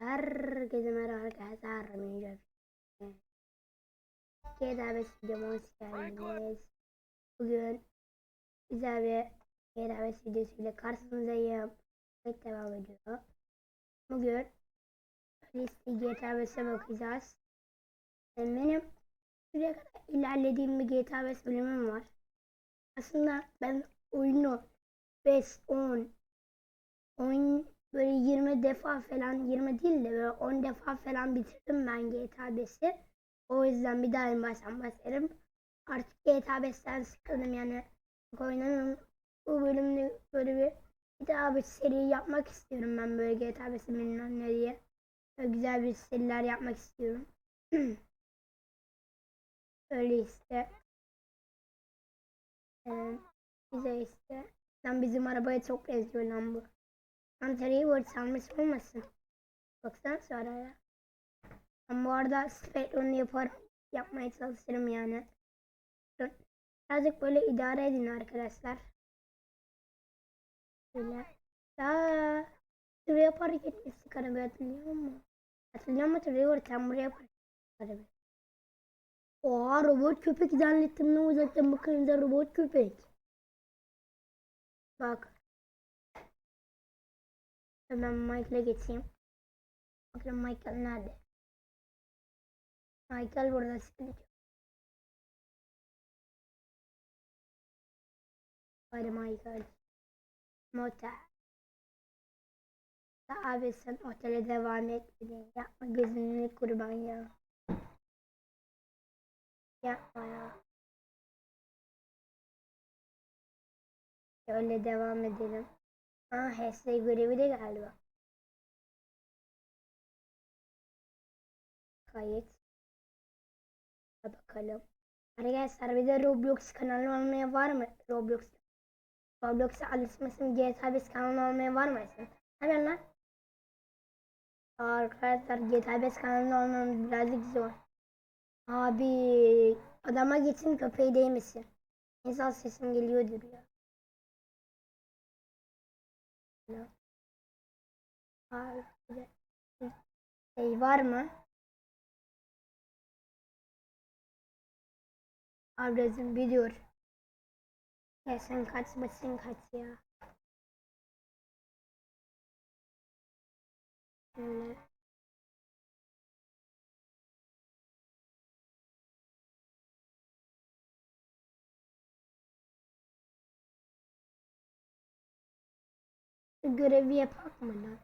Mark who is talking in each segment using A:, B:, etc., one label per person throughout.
A: Herkese merhaba arkadaşlar. Minecraft. 5 videoma hoş geldiniz. Bugün güzel bir 5 videosuyla karşınızdayım. Evet devam ediyor. Bugün liste GTA 5'e bakacağız. Yani Benim şuraya kadar ilerlediğim bir GTA 5 bölümüm var. Aslında ben oyunu 5, 10, oyun böyle 20 defa falan 20 değil de böyle 10 defa falan bitirdim ben GTA 5'i. O yüzden bir daha en baştan başlarım. Artık GTA 5'ten sıkıldım yani. Oynamıyorum. Bu bölümde böyle bir bir daha bir seri yapmak istiyorum ben böyle GTA 5'i bilmem ne diye. Böyle güzel bir seriler yapmak istiyorum. Öyle işte. Ee, bize işte. Lan bizim arabaya çok benziyor lan bu. Antalya'yı vur sanmış olmasın. Baksana şu araya. Ben bu arada speedrun yapar, yapmaya çalışırım yani. Birazcık böyle idare edin arkadaşlar. Böyle. Aa, şuraya park etmiştik arabayı hatırlıyor musun? Hatırlıyor musun? Trevor sen buraya park arabayı. Oha robot köpek zannettim ne uzaktan bakınca robot köpek. Bak. Hemen Michael'a geçeyim. Bakalım Michael nerede? Michael burada sıkıntı. Hadi Michael. Motel. Abi sen otele devam etmedin. Yapma gözünü kurban ya. Yapma ya. Öyle devam edelim. Ha HS görevi de galiba. Kayıt. Hadi bakalım. Arkadaşlar bir de Roblox kanalı olmaya var mı? Roblox. Roblox'a alışmasın GTA 5 kanalı olmaya var mı? Hemen lan. Arkadaşlar GTA 5 kanalı olmamız birazcık zor. Abi adama geçin köpeği değmesin. İnsan sesim geliyordur ya. Şey var mı? Abrazım biliyor. Ya sen kaç basın kaç ya. Şöyle. Görevi yapak mı lan?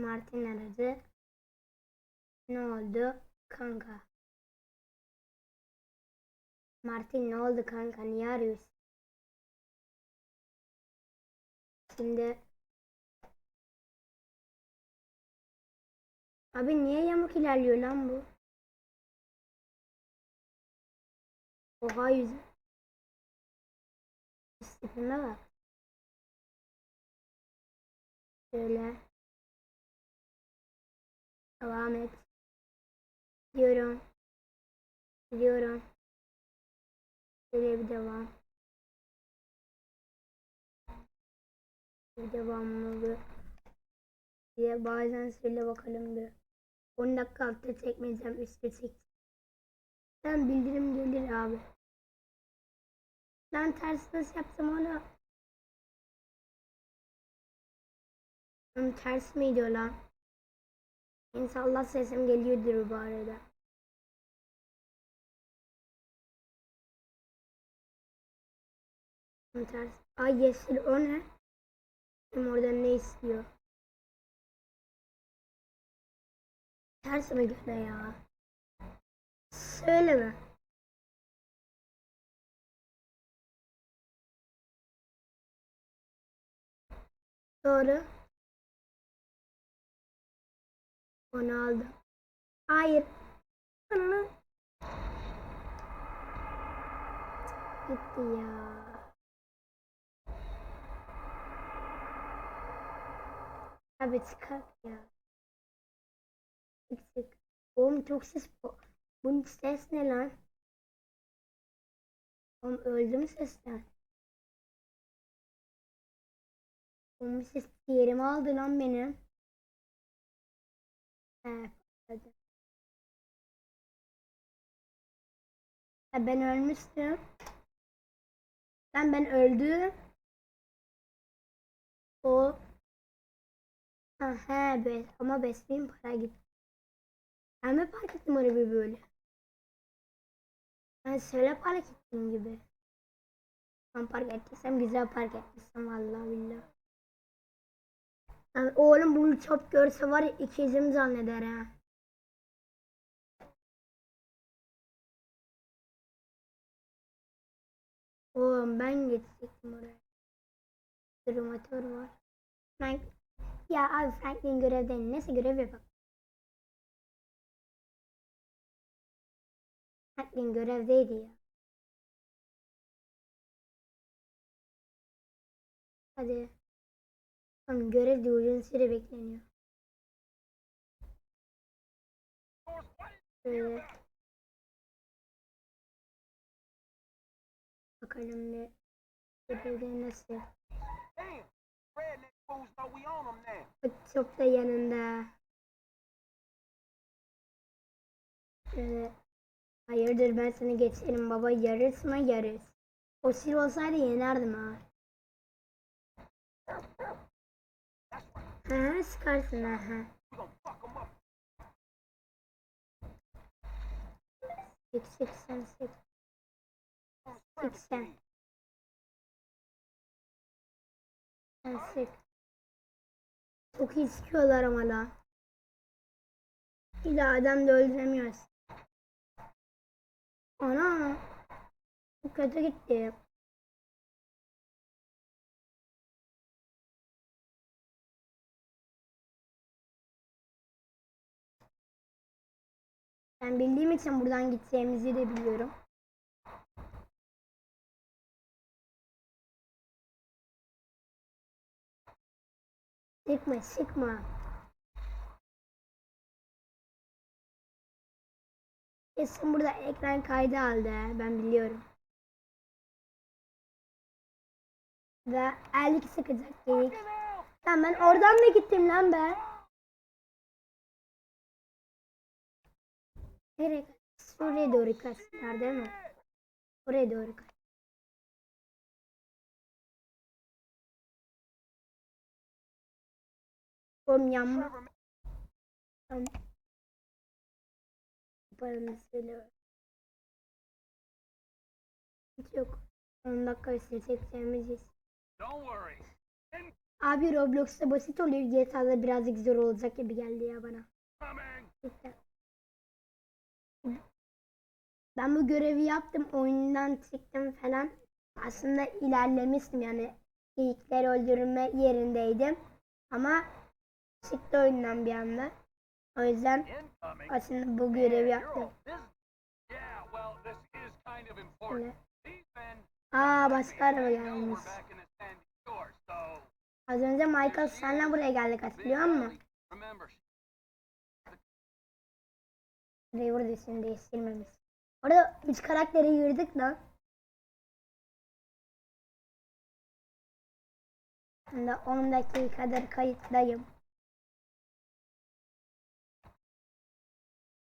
A: Martin aradı. Ne oldu kanka? Martin ne oldu kanka? Niye arıyorsun? Şimdi Abi niye yamuk ilerliyor lan bu? Oha yüz. Tipime bak. Şöyle. Devam et. Diyorum. Diyorum. Şöyle bir devam. Bir devamlı diye bazen söyle bakalım bir. 10 dakika hafta çekmeyeceğim üstü çek. Ben bildirim gelir abi. Ben ters nasıl yapsam onu? Ters miydi o lan? İnşallah sesim geliyordur bu arada. Ters. Ay yeşil o ne? Kim oradan ne istiyor? Ters mi gene ya? Söyleme. Doğru. Onu aldım. Hayır. Gitti ya. Abi çıkart ya. Çık çık. Oğlum çok ses bu. Bunun ses ne lan? Oğlum öldüm sesten. Oğlum ses yerimi aldı lan benim. He. Ha, ben ölmüştüm. Ben ben öldüm. O Aha be ama besleyin para gitti. Ben mi fark ettim arabayı böyle? Ben söyle park ettiğim gibi. Ben park ettiysem güzel park etmişsem vallahi billahi. Yani oğlum bunu çöp görse var ya ikizim zanneder ha. Oğlum ben geçecektim oraya. Durmatör var. Frank ya abi Franklin görevden neyse görev yapalım. Franklin görevdeydi ya. Hadi. Tamam görev uzun süre bekleniyor. Şöyle. Bakalım ne görevde nasıl. Çok da yanında. Şöyle. Hayırdır ben seni geçerim baba yarız mı yarız. O sil olsaydı yenerdim ha. Hı sıkarsın ha ha.
B: We gonna fuck them up.
A: Sık sık sen sık. Sık sen. Sen sık. Çok iyi ama la. İlla adam da öldüremiyoruz. Ana. Bu kötü gitti. Ben bildiğim için buradan gideceğimizi de biliyorum. Sıkma sıkma. Kesin burada ekran kaydı aldı. Ben biliyorum. Ve ellik sıkacak geyik. Lan ben oradan mı gittim lan ben? Nereye kaç? Şuraya doğru kaçtılar değil mi? Oraya doğru kaç. Oğlum yanma. Tamam. Paranı söyle. Hiç yok. 10 dakika
B: don't worry. In
A: Abi Roblox'ta basit oluyor. GTA'da birazcık zor olacak gibi geldi ya bana. Cidden. Ben bu görevi yaptım. Oyundan çıktım falan. Aslında ilerlemiştim yani. Geyikleri öldürme yerindeydim. Ama çıktı oyundan bir anda. O yüzden aslında bu görevi yaptım.
B: men
A: Aa başka araba gelmiş. Az önce Michael senle buraya geldik hatırlıyor musun? River dizisini değiştirmemiş. Orada üç karakteri yürüdük lan. Şimdi 10 dakikadır kayıttayım.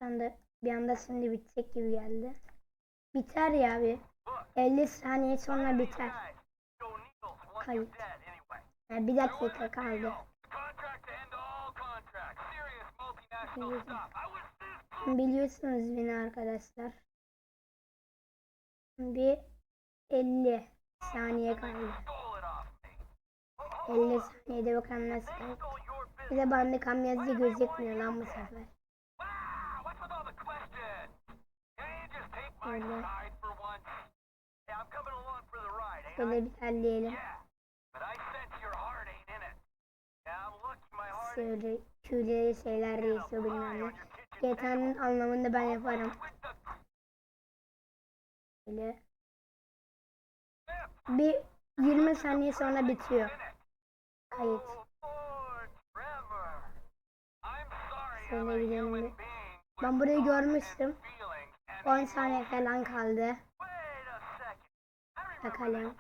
A: De bir anda şimdi bitecek gibi geldi. Biter ya bir. 50 saniye sonra biter. Kayıt. Yani bir dakika kaldı.
B: contract to end
A: Bir 50 saniye kaldı.
B: stole it off me.
A: 50 saniyede bakalım nasıl kaldı. Bir de bende kamyazı gözükmüyor lan bu sefer.
B: Wow, what's with all the questions? Can't you just take my
A: Öyle.
B: side for once? Yeah, I'm coming along for the ride, ain't I?
A: Şöyle bir terleyelim.
B: Yeah, but I sense your heart ain't in it. Yeah, I'm lucky my heart
A: Şöyle tüyleri şeyler değişiyor bilmem ne. GTA'nın anlamını ben yaparım. Böyle. Bir 20 saniye sonra bitiyor. Kayıt. Şöyle gidelim bir. Ben burayı görmüştüm.
B: feelings and
A: 10 saniye falan kaldı. Bakalım.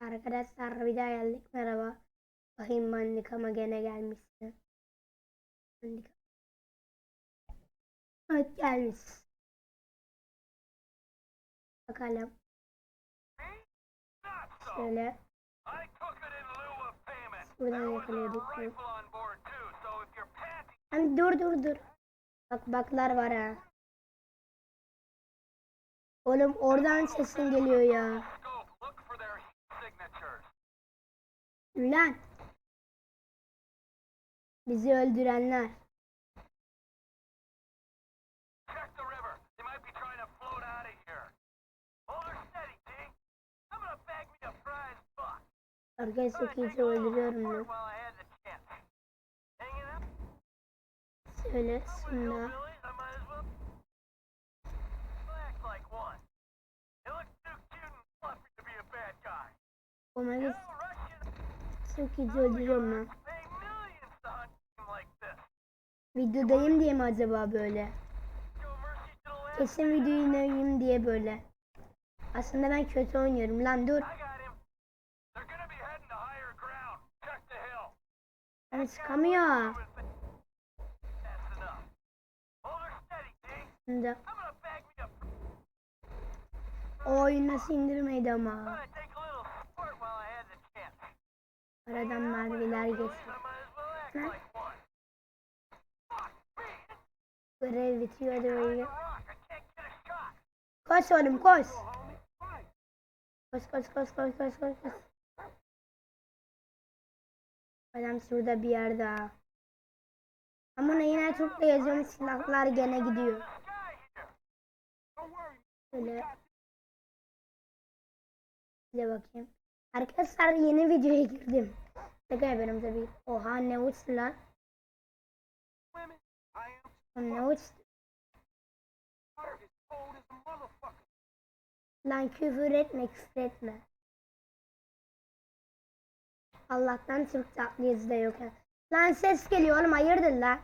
A: Arkadaşlar bir daha geldik. Merhaba. Bakayım Bandikama gene gelmişsin. Bandika. Evet gelmiş.
B: So if you're panting
A: Hani dur dur dur. Bak baklar var ha. Oğlum oradan sesin geliyor ya. Ulan. Bizi öldürenler. Öldürüyorum ben.
B: pay millions to hunt a team like this.
A: Videodayım diye mi acaba böyle? Kesin videodayım diye böyle. Aslında ben kötü oynuyorum. Lan dur.
B: I might as well act
A: Huh?
B: like one. Fuck me.
A: Görev bitiyor
B: shot.
A: Koş oğlum koş. Koş koş koş koş koş koş. Adam şurada bir yerde ha. Ama ne yine Türk'le yazıyorum silahlar gene gidiyor. Şöyle. Size bakayım. Arkadaşlar yeni videoya girdim. Şaka yapıyorum tabii. Oha ne uçtu lan. Ne uçtu. Lan küfür etme küfür etme. Allah'tan Türk taklidi de yok. ya. Lan ses geliyor oğlum hayırdır lan.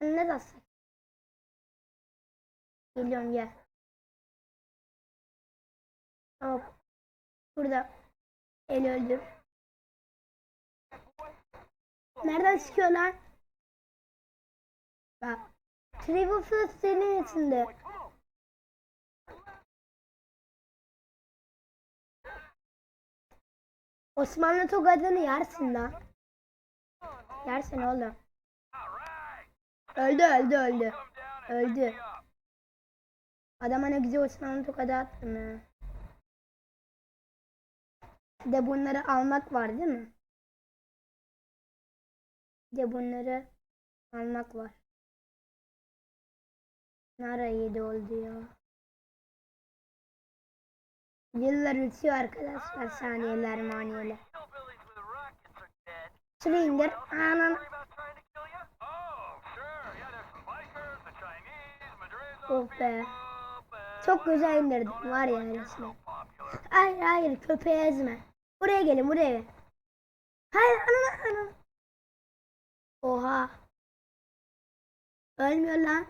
A: Ne dasın? Geliyorum gel. Hop. Burada. El öldüm. Nereden çıkıyor lan? Bak. Triple senin içinde. Osmanlı tokadını yersin lan. Yersin oğlum. Öldü öldü öldü. Öldü. Adama ne güzel Osmanlı tokadı attım ya. Bir de bunları almak var değil mi? Bir de bunları almak var. Nara yedi oldu ya. Yıllar uçuyor arkadaşlar saniyeler maniyeler. Şurayı indir. Anan.
B: Oh,
A: be. Çok güzel indirdim var ya resmen. Hayır hayır köpeği ezme. Buraya gelin buraya. Hayır anam anam. Oha. Ölmüyor lan.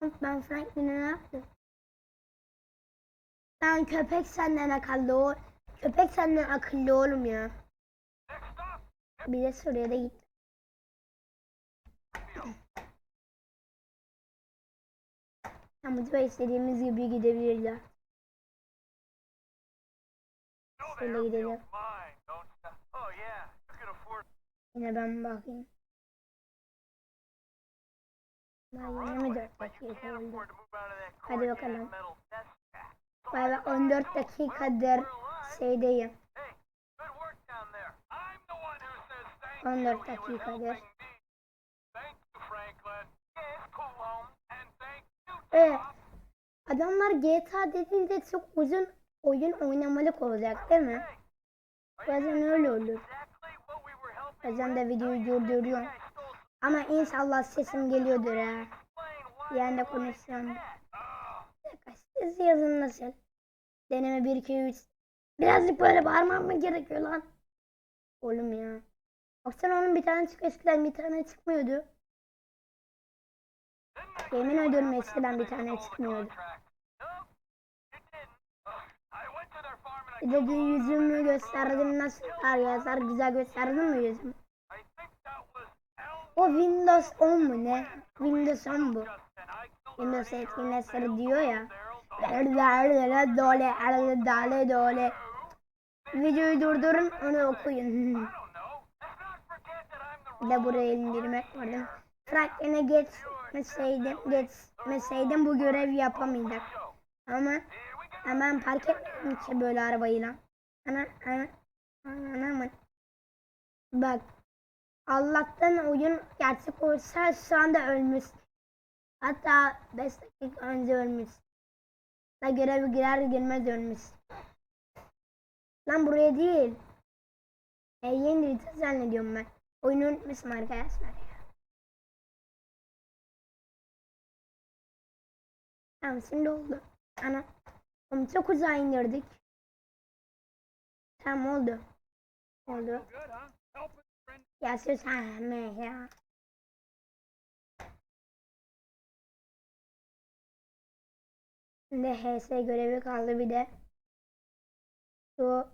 A: Ben Franklin'e ne yaptım? Lan köpek senden akıllı o. Köpek senden akıllı oğlum ya. Bir de Suriye'de git. Böyle istediğimiz gibi gidebilirler. Şöyle gidelim.
B: Oh,
A: Yine ben bakayım. Daha
B: a
A: yeni mi
B: runway,
A: 4
B: but you
A: dakika
B: can't
A: oldu? Hadi bakalım. be
B: I
A: 14
B: go,
A: dakikadır şeydeyim.
B: Hey, good work down there. I'm the one who says thank
A: 14
B: you. He was
A: dakikadır. Evet. Adamlar GTA dediğinde çok uzun oyun oynamalık olacak değil mi? Bazen öyle olur. Bazen de videoyu durduruyorum. Ama inşallah sesim geliyordur ha. Yani. Bir dakika, Siz yazın nasıl? Deneme 1 2 3. Birazcık böyle bağırmam mı gerekiyor lan? Oğlum ya. Baksana onun bir tane çık eskiden bir tane çıkmıyordu. Yemin ediyorum eskiden bir tane çıkmıyordu. Bir de yüzümü gösterdim nasıl arkadaşlar güzel gösterdim mi yüzümü? O Windows 10 mu ne? Windows 10 bu. Windows etkinleşleri diyor ya. Dole dole dole. Videoyu durdurun onu okuyun. Bir de buraya indirmek var değil mi? Franklin'e geçmeseydim, geçmeseydim bu görevi yapamayacak. Ama hemen park etmedim ki böyle arabayı lan. Ana, ana, ana mı? Bak. Allah'tan oyun gerçek olsa şu anda ölmüş. Hatta 5 dakika önce ölmüş. Da görevi girer girmez ölmüş. Lan buraya değil. E yeni harita zannediyorum ben. Oyunu unutmuşum arkadaşlar ya. Tamam şimdi oldu. Ana. Oğlum çok uzağa indirdik. Tamam oldu. Oldu. Ya ha ya. Şimdi HS görevi kaldı bir de. Şu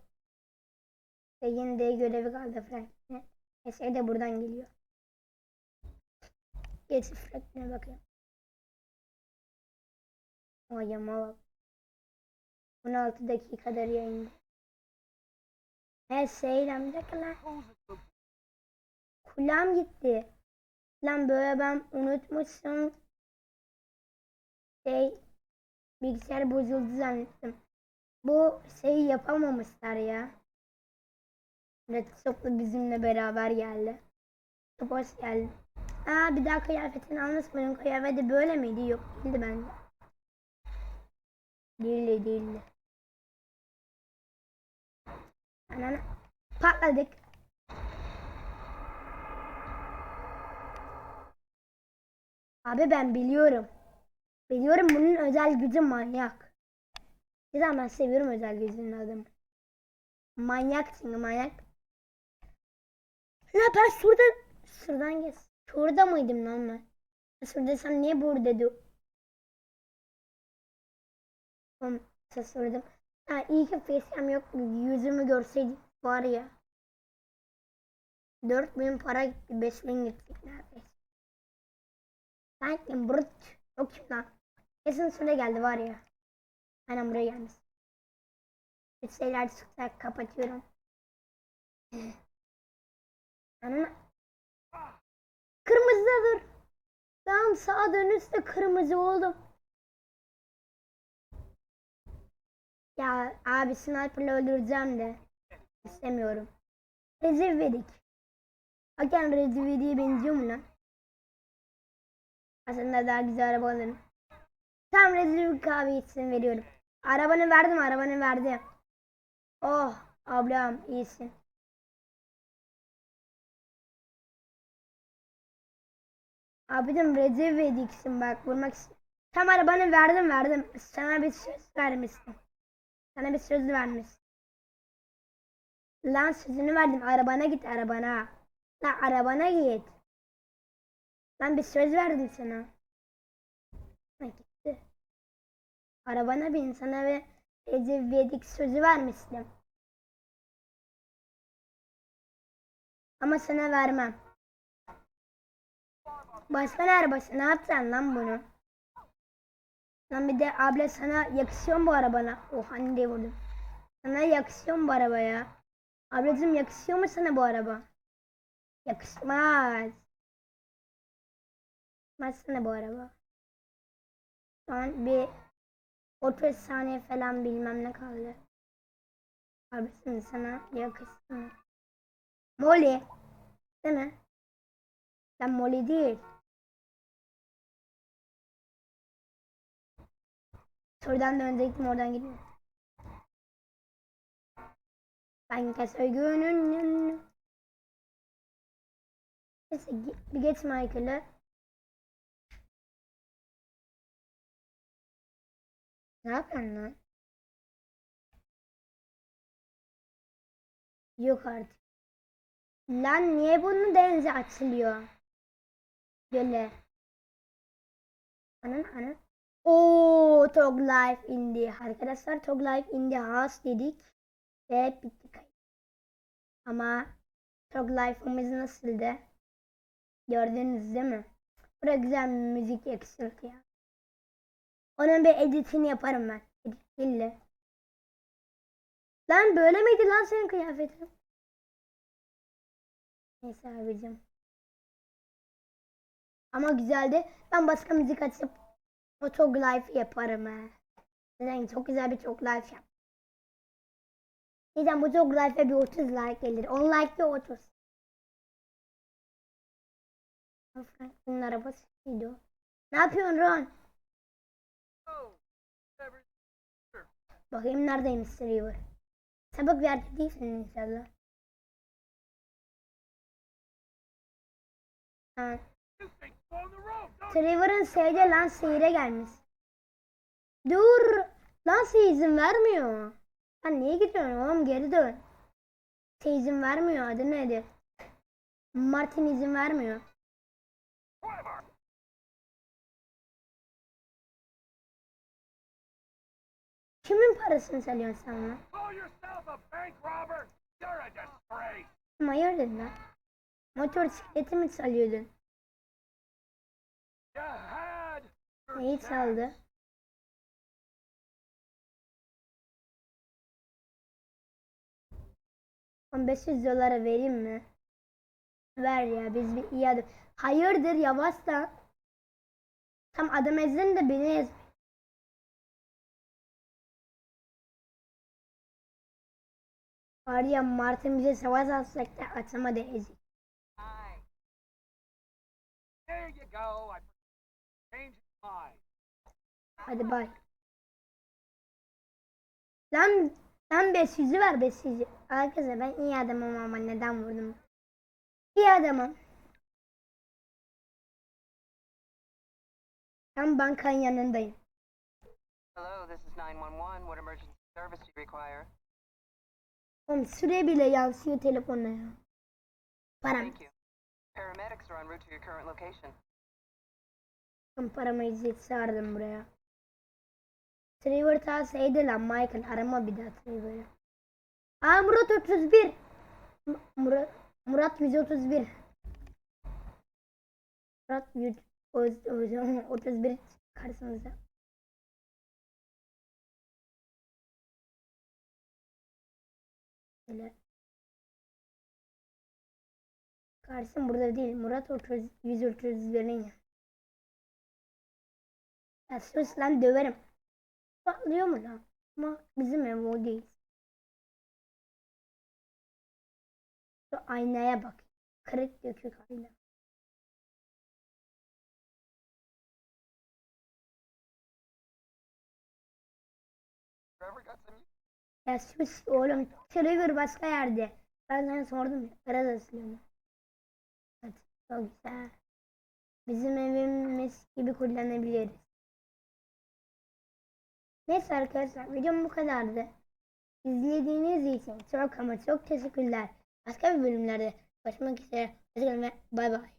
A: Şeyin D görevi kaldı Franklin'e. HS de buradan geliyor. Geç Franklin'e bakayım. Vay ama bak. 16 dakikadır yayında. Her şeyle bir dakika lan. Kulağım gitti. Lan böyle ben unutmuşum. Şey bilgisayar bozuldu zannettim. Bu şeyi yapamamışlar ya. Red Soap'la bizimle beraber geldi. Çok hoş geldi. Aa bir daha kıyafetini benim kıyafeti böyle miydi? Yok değildi bence. Değildi değildi. Anana patladık. Abi ben biliyorum. Biliyorum bunun özel gücü manyak. Güzel ben seviyorum özel gücünün adını. Manyak çünkü manyak. Ya ben şurada şuradan geç. Şurada mıydım lan ben? Şurada sen niye burada dur? Oğlum şaşırdım. Ha iyi ki facecam yok. Yüzümü görseydik var ya. 4000 para gitti. 5000 gittik neredeyse. Sanki brut. O kim lan? Kesin süre geldi var ya. Aynen buraya gelmiş. Bir şeyler çıkacak kapatıyorum. Anana. Kırmızıda dur. Tamam sağa dönüşte kırmızı oldu. Ya abi sniper'la öldüreceğim de. İstemiyorum. Rezil vedik. Hakan rezil vediğe benziyor mu lan? Aslında daha güzel araba alırım. Tam rezil bir kahve içsin veriyorum. Arabanı verdim arabanı verdim. Oh ablam iyisin. Abicim rezil vediksin bak vurmak ist- Tam arabanı verdim verdim. Sana bir söz vermiştim. Sana bir söz vermiş. Lan sözünü verdim. Arabana git arabana. Lan arabana git. Lan bir söz verdim sana. Ha, gitti. Arabana bin sana ve Recep Vedik sözü vermiştim. Ama sana vermem. Başkan arabası ne yapacaksın lan bunu? Lan bir de abla sana yakışıyor mu bu arabana? Oh anne diye vurdum. Sana yakışıyor mu bu araba ya? Yakışıyor mu sana bu araba? Yakışmaz. Sana bu araba. Şu an bir 30 saniye falan bilmem ne kaldı. Abicim sana yakışsın. Molly. Değil mi? Sen Molly değil. Şuradan dönecektim oradan gidiyorum. Ben keser günün Neyse bir geç Michael'ı. Ne yapıyorsun lan? Yok artık. Lan niye bunun denize açılıyor? Göle. Anın anın. Oo, Tog Life indi. Arkadaşlar Tog Life indi. Has dedik. Ve bitti. Ama çok life'ımız nasıldı? Gördünüz değil mi? Buraya güzel müzik yakışırdı ya. Onun bir editini yaparım ben. Editle. Lan böyle miydi lan senin kıyafetin? Neyse abicim. Ama güzeldi. Ben başka müzik açıp Photoglyph yaparım ha. Neden? Çok güzel bir çok life yap. Neden bu çok life'e bir 30 like gelir. 10 like bir 30. Franklin'in arabasıydı o. Ne yapıyorsun Ron? Bakayım neredeymiş River. Sabık bir yerde değilsin inşallah. Ha. Trevor'ın şeyde lan seyire gelmiş. Dur. Lan şey izin vermiyor. Lan niye gidiyorsun oğlum geri dön. Şey izin vermiyor adı nedir? Martin izin vermiyor. Kimin parasını çalıyorsun sen lan? Ama hayırdır lan? Motor sikleti mi çalıyordun? Neyi çaldı? On 500 dolara vereyim mi? Ver ya biz bir iyi adam. Hayırdır yavaş lan. Tam adam ezdin de beni ez. Var ya Martin bize savaş alsak da atamadı ezik. Hadi bay. Lan lan 500'ü ver 500'ü. Arkadaşlar ben iyi adamım ama neden vurdum? İyi adamım. Ben bankanın yanındayım.
C: Hello, this is 911. What emergency service do you require?
A: Oğlum süre bile yansıyor telefona ya. Param. Ben paramı izleyip çağırdım buraya. Trevor ta şeydi lan Michael arama bir daha Trevor'ı. Aa Murat 31. M- Murat Murat 131. Murat 100 o- o- 31 karşımıza. Böyle. Karşım burada değil. Murat 30 131'in ya. Ya sus lan döverim. Patlıyor mu lan? Ama bizim ev o değil. Şu aynaya bak. Kırık dökük ayna. Ya sus oğlum. Trevor başka yerde. Ben sana sordum ya. Arada siliyorum. Hadi çok güzel. Bizim evimiz gibi kullanabiliriz. Neyse arkadaşlar videom bu kadardı. İzlediğiniz için çok ama çok teşekkürler. Başka bir bölümlerde görüşmek üzere. Hoşçakalın ve bay bay.